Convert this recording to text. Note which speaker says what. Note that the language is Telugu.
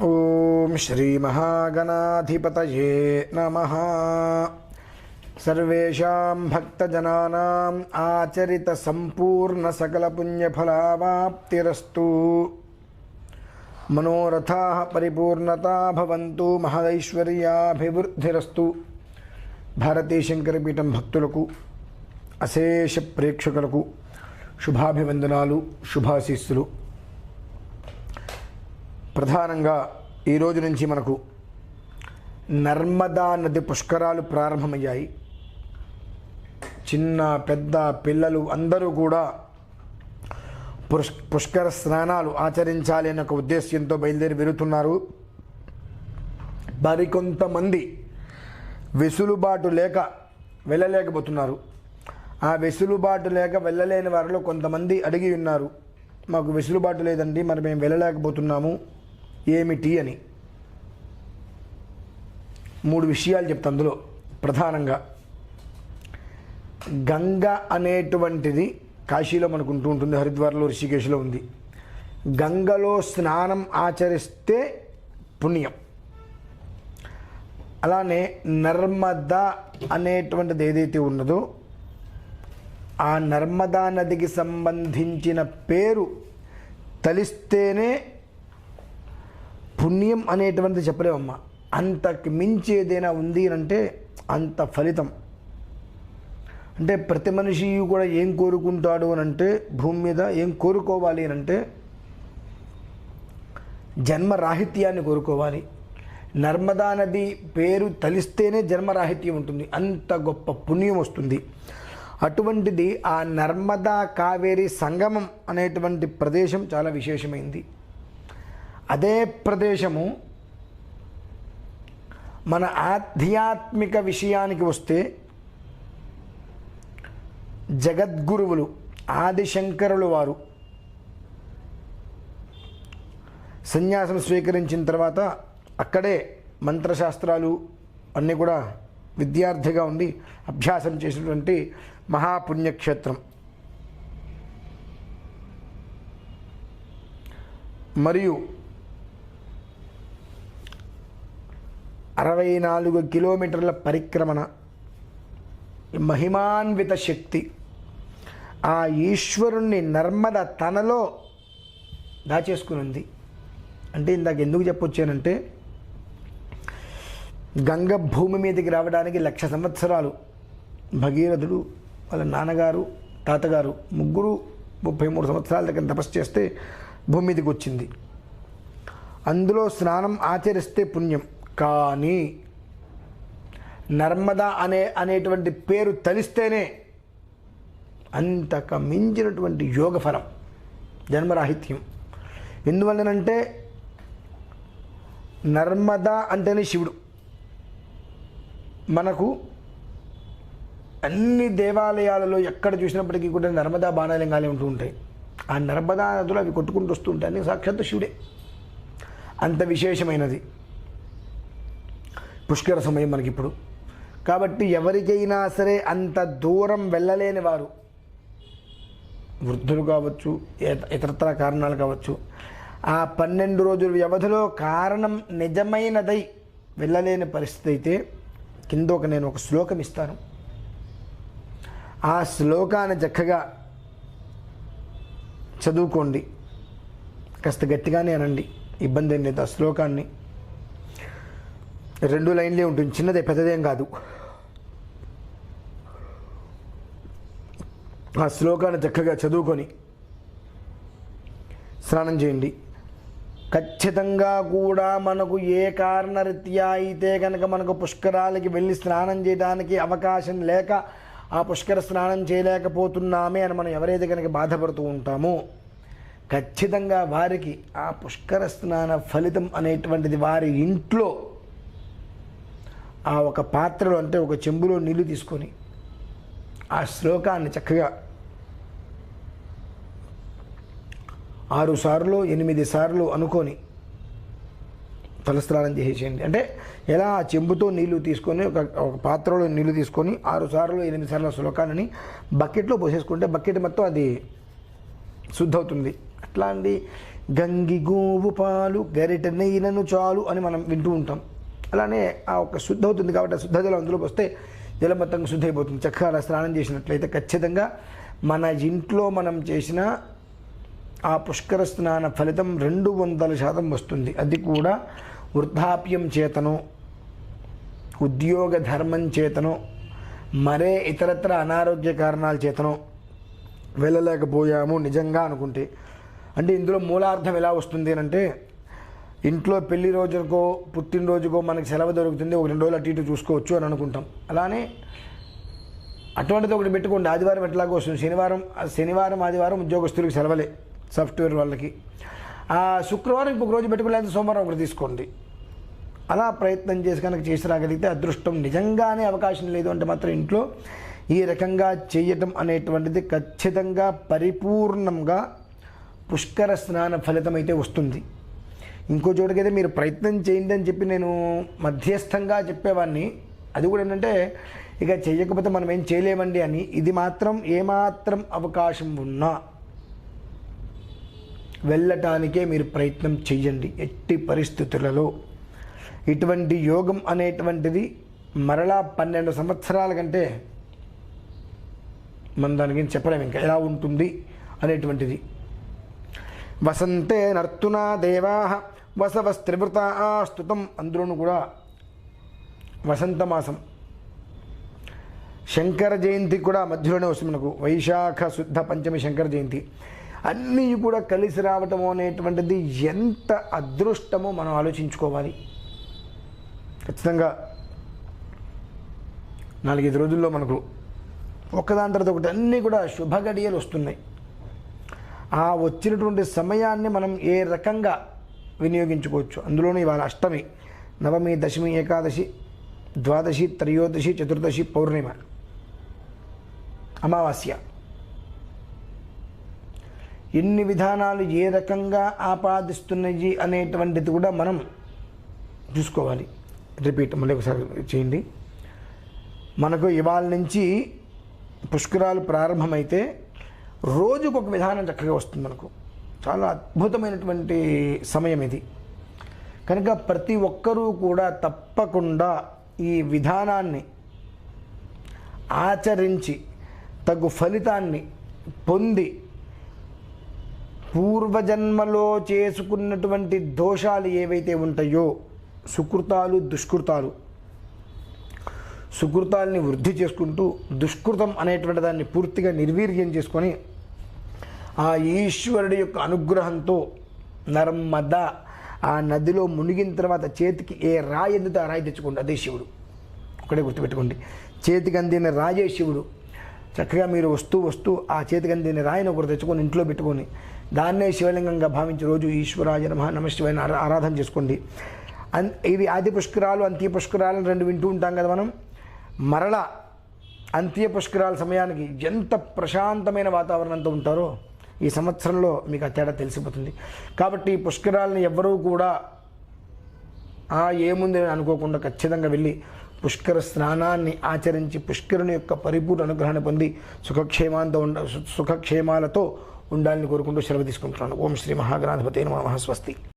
Speaker 1: ఓం శ్రీ మహాగణాధిపతయే నమ సర్వేషాం భక్తజనానాం ఆచరిత సంపూర్ణ సకల పుణ్యఫలావాప్తిరస్తు మనోరథా పరిపూర్ణతా భవంతు మహదైశ్వర్యాభివృద్ధిరస్తు భారతీ శంకరపీఠం భక్తులకు అశేష ప్రేక్షకులకు శుభాభివందనాలు శుభాశీస్సులు ప్రధానంగా ఈరోజు నుంచి మనకు నర్మదా నది పుష్కరాలు ప్రారంభమయ్యాయి. చిన్న పెద్ద పిల్లలు అందరూ కూడా పుష్ పుష్కర స్నానాలు ఆచరించాలి అనే ఒక ఉద్దేశ్యంతో బయలుదేరి వెళుతున్నారు. మరికొంతమంది వెసులుబాటు లేక వెళ్ళలేకపోతున్నారు. ఆ వెసులుబాటు లేక వెళ్ళలేని వారిలో కొంతమంది అడిగి ఉన్నారు. మాకు వెసులుబాటు లేదండి మరి మేము వెళ్ళలేకపోతున్నాము. ఏమిటి అని. మూడు విషయాలు చెప్తా అందులో. ప్రధానంగా గంగ అనేటువంటిది కాశీలో మనకు ఉంటూ ఉంటుంది హరిద్వార్లో ఋషికేశ్లో ఉంది. గంగలో స్నానం ఆచరిస్తే పుణ్యం. అలానే నర్మదా అనేటువంటిది ఏదైతే ఉన్నదో ఆ నర్మదా నదికి సంబంధించిన పేరు తలిస్తేనే పుణ్యం అనేటువంటిది చెప్పలేమమ్మా అంతకు మించి ఏదైనా ఉంది అంటే అంత ఫలితం. అంటే ప్రతి మనిషి కూడా ఏం కోరుకుంటాడు అని అంటే భూమి మీద ఏం కోరుకోవాలి అని అంటే జన్మరాహిత్యాన్ని కోరుకోవాలి. నర్మదా నది పేరు తలిస్తేనే జన్మరాహిత్యం ఉంటుంది. అంత గొప్ప పుణ్యం వస్తుంది. అటువంటిది ఆ నర్మదా కావేరి సంగమం అనేటువంటి ప్రదేశం చాలా విశేషమైంది. అదే ప్రదేశము మన ఆధ్యాత్మిక విషయానికి వస్తే జగద్గురువులు ఆదిశంకరులు వారు సన్యాసం స్వీకరించిన తర్వాత అక్కడే మంత్రశాస్త్రాలు అన్నీ కూడా విద్యార్థిగా ఉండి అభ్యాసం చేసినటువంటి మహాపుణ్యక్షేత్రం. మరియు ఇరవై నాలుగు కిలోమీటర్ల పరిక్రమణ మహిమాన్విత శక్తి. ఆ ఈశ్వరుణ్ణి నర్మద తనలో దాచేసుకుని ఉంది అంటే ఇందాక ఎందుకు చెప్పొచ్చానంటే గంగ భూమి మీదకి రావడానికి లక్ష సంవత్సరాలు భగీరథుడు వాళ్ళ నాన్నగారు తాతగారు ముగ్గురు ముప్పై మూడు సంవత్సరాల దగ్గర తపస్సు చేస్తే భూమి మీదకి వచ్చింది. అందులో స్నానం ఆచరిస్తే పుణ్యం. కానీ నర్మదా అనే అనేటువంటి పేరు తలిస్తేనే అంతక మించినటువంటి యోగఫలం జన్మరాహిత్యం. ఎందువల్లనంటే నర్మదా అంటేనే శివుడు. మనకు అన్ని దేవాలయాలలో ఎక్కడ చూసినప్పటికీ కూడా నర్మదా బాణాలింగాలే ఉంటూ ఉంటాయి. ఆ నర్మదా నదులు అవి కొట్టుకుంటూ వస్తూ ఉంటాయి. అన్ని సాక్షాత్తు శివుడే. అంత విశేషమైనది. పుష్కర సమయం మనకిప్పుడు. కాబట్టి ఎవరికైనా సరే అంత దూరం వెళ్ళలేని వారు వృద్ధులు కావచ్చు ఇతరత్ర కారణాలు కావచ్చు ఆ పన్నెండు రోజుల వ్యవధిలో కారణం నిజమైనదై వెళ్ళలేని పరిస్థితి అయితే కింద ఒక నేను ఒక శ్లోకం ఇస్తాను. ఆ శ్లోకాన్ని చక్కగా చదువుకోండి. కాస్త గట్టిగానే అనండి. ఇబ్బంది ఏం లేదు. ఆ శ్లోకాన్ని రెండు లైన్లే ఉంటుంది. చిన్నదే పెద్దదేం కాదు. ఆ శ్లోకాన్ని చక్కగా చదువుకొని స్నానం చేయండి. ఖచ్చితంగా కూడా మనకు ఏ కారణరీత్యా అయితే కనుక మనకు పుష్కరాలకి వెళ్ళి స్నానం చేయడానికి అవకాశం లేక ఆ పుష్కర స్నానం చేయలేకపోతున్నామే అని మనం ఎవరైతే కనుక బాధపడుతూ ఉంటామో ఖచ్చితంగా వారికి ఆ పుష్కర స్నాన ఫలితం అనేటువంటిది వారి ఇంట్లో ఆ ఒక పాత్రలో అంటే ఒక చెంబులో నీళ్ళు తీసుకొని ఆ శ్లోకాన్ని చక్కగా ఆరు సార్లు ఎనిమిది సార్లు అనుకొని తలస్నానం చేసేయండి. అంటే ఎలా ఆ చెంబుతో నీళ్ళు తీసుకొని ఒక ఒక పాత్రలో నీళ్ళు తీసుకొని ఆరు సార్లు ఎనిమిది సార్లు శ్లోకాన్ని బకెట్లో పోసేసుకుంటే బకెట్ మొత్తం అది శుద్ధవుతుంది. అట్లాంటి గంగి గోవు పాలు గరిట నెయ్యినను చాలు అని మనం వింటూ ఉంటాం. అలానే ఆ ఒక శుద్ధ అవుతుంది కాబట్టి ఆ శుద్ధ జలం అందులోకి వస్తే జలం మొత్తం అయిపోతుంది చక్కగా అలా స్నానం చేసినట్లయితే ఖచ్చితంగా మన ఇంట్లో మనం చేసిన ఆ పుష్కర స్నాన ఫలితం రెండు వందల శాతం వస్తుంది. అది కూడా వృద్ధాప్యం చేతను ఉద్యోగ ధర్మం చేతను మరే ఇతరత్ర అనారోగ్య కారణాల చేతను వెళ్ళలేకపోయాము నిజంగా అనుకుంటే. అంటే ఇందులో మూలార్థం ఎలా వస్తుంది అని అంటే ఇంట్లో పెళ్ళి రోజుకో పుట్టినరోజుకో మనకి సెలవు దొరుకుతుంది. ఒక రెండు రోజులు అటు ఇటు చూసుకోవచ్చు అని అనుకుంటాం. అలానే అటువంటిది ఒకటి పెట్టుకోండి. ఆదివారం ఎట్లాగో వస్తుంది. శనివారం శనివారం ఆదివారం ఉద్యోగస్తులకు సెలవులే సాఫ్ట్వేర్ వాళ్ళకి. ఆ శుక్రవారం ఇంకొక రోజు పెట్టుకోలేదు సోమవారం ఒకటి తీసుకోండి. అలా ప్రయత్నం చేసి కనుక చేసి రాగలిగితే అదృష్టం నిజంగానే అవకాశం లేదు అంటే మాత్రం ఇంట్లో ఈ రకంగా చేయటం అనేటువంటిది ఖచ్చితంగా పరిపూర్ణంగా పుష్కర స్నాన ఫలితం అయితే వస్తుంది. ఇంకో చోటకైతే మీరు ప్రయత్నం చేయండి అని చెప్పి నేను మధ్యస్థంగా చెప్పేవాడిని అది కూడా ఏంటంటే ఇక చేయకపోతే మనం ఏం చేయలేమండి అని. ఇది మాత్రం ఏమాత్రం అవకాశం ఉన్నా వెళ్ళటానికే మీరు ప్రయత్నం చేయండి ఎట్టి పరిస్థితులలో. ఇటువంటి యోగం అనేటువంటిది మరలా పన్నెండు సంవత్సరాల కంటే మనం దాని గురించి చెప్పలేము. ఇంకా ఎలా ఉంటుంది అనేటువంటిది. వసంతే నర్తునా దేవా వసవస్త్రివృత స్థుతం అందులోనూ కూడా వసంత మాసం శంకర జయంతి కూడా మధ్యలోనే వస్తుంది మనకు. వైశాఖ శుద్ధ పంచమి శంకర జయంతి. అన్నీ కూడా కలిసి రావటం అనేటువంటిది ఎంత అదృష్టమో మనం ఆలోచించుకోవాలి. ఖచ్చితంగా నాలుగైదు రోజుల్లో మనకు ఒకదాని తర్వాత ఒకటి అన్నీ కూడా శుభగడియలు వస్తున్నాయి. ఆ వచ్చినటువంటి సమయాన్ని మనం ఏ రకంగా వినియోగించుకోవచ్చు. అందులోనూ ఇవాళ అష్టమి నవమి దశమి ఏకాదశి ద్వాదశి త్రయోదశి చతుర్దశి పౌర్ణిమ. అమావాస్య. ఎన్ని విధానాలు ఏ రకంగా ఆపాదిస్తున్నాయి అనేటువంటిది కూడా మనం చూసుకోవాలి. రిపీట్ మళ్ళీ ఒకసారి చేయండి. మనకు ఇవాళ నుంచి పుష్కరాలు ప్రారంభమైతే రోజుకు ఒక విధానం చక్కగా వస్తుంది మనకు. చాలా అద్భుతమైనటువంటి సమయం ఇది. కనుక ప్రతి ఒక్కరూ కూడా తప్పకుండా ఈ విధానాన్ని ఆచరించి తగు ఫలితాన్ని పొంది పూర్వజన్మలో చేసుకున్నటువంటి దోషాలు ఏవైతే ఉంటాయో సుకృతాలు దుష్కృతాలు సుకృతాల్ని వృద్ధి చేసుకుంటూ దుష్కృతం అనేటువంటి దాన్ని పూర్తిగా నిర్వీర్యం చేసుకొని ఆ ఈశ్వరుడి యొక్క అనుగ్రహంతో నర్మద ఆ నదిలో మునిగిన తర్వాత చేతికి ఏ రాయి ఎందుతో ఆ రాయి తెచ్చుకోండి అదే శివుడు. ఒకటే గుర్తుపెట్టుకోండి. చేతికి అందిన రాజే శివుడు. చక్కగా మీరు వస్తూ వస్తూ ఆ చేతికి అందిన రాయిని ఒకటి తెచ్చుకొని ఇంట్లో పెట్టుకొని దాన్నే శివలింగంగా భావించి రోజు ఈశ్వరాయ నమ నమ ఆరాధన చేసుకోండి. అన్ ఇవి ఆది పుష్కరాలు అంత్య పుష్కరాలు రెండు వింటూ ఉంటాం కదా మనం? మరలా అంత్య పుష్కరాల సమయానికి ఎంత ప్రశాంతమైన వాతావరణంతో ఉంటారో ఈ సంవత్సరంలో మీకు ఆ తేడా తెలిసిపోతుంది. కాబట్టి పుష్కరాలను ఎవ్వరూ కూడా ఆ ఏముంది అని అనుకోకుండా ఖచ్చితంగా వెళ్ళి పుష్కర స్నానాన్ని ఆచరించి పుష్కరుని యొక్క పరిపూర్ణ అనుగ్రహాన్ని పొంది సుఖక్షేమాంతో ఉండ సుఖక్షేమాలతో ఉండాలని కోరుకుంటూ సెలవు తీసుకుంటున్నాను. ఓం శ్రీ మహాగణాధిపతి నమ. స్వస్తి.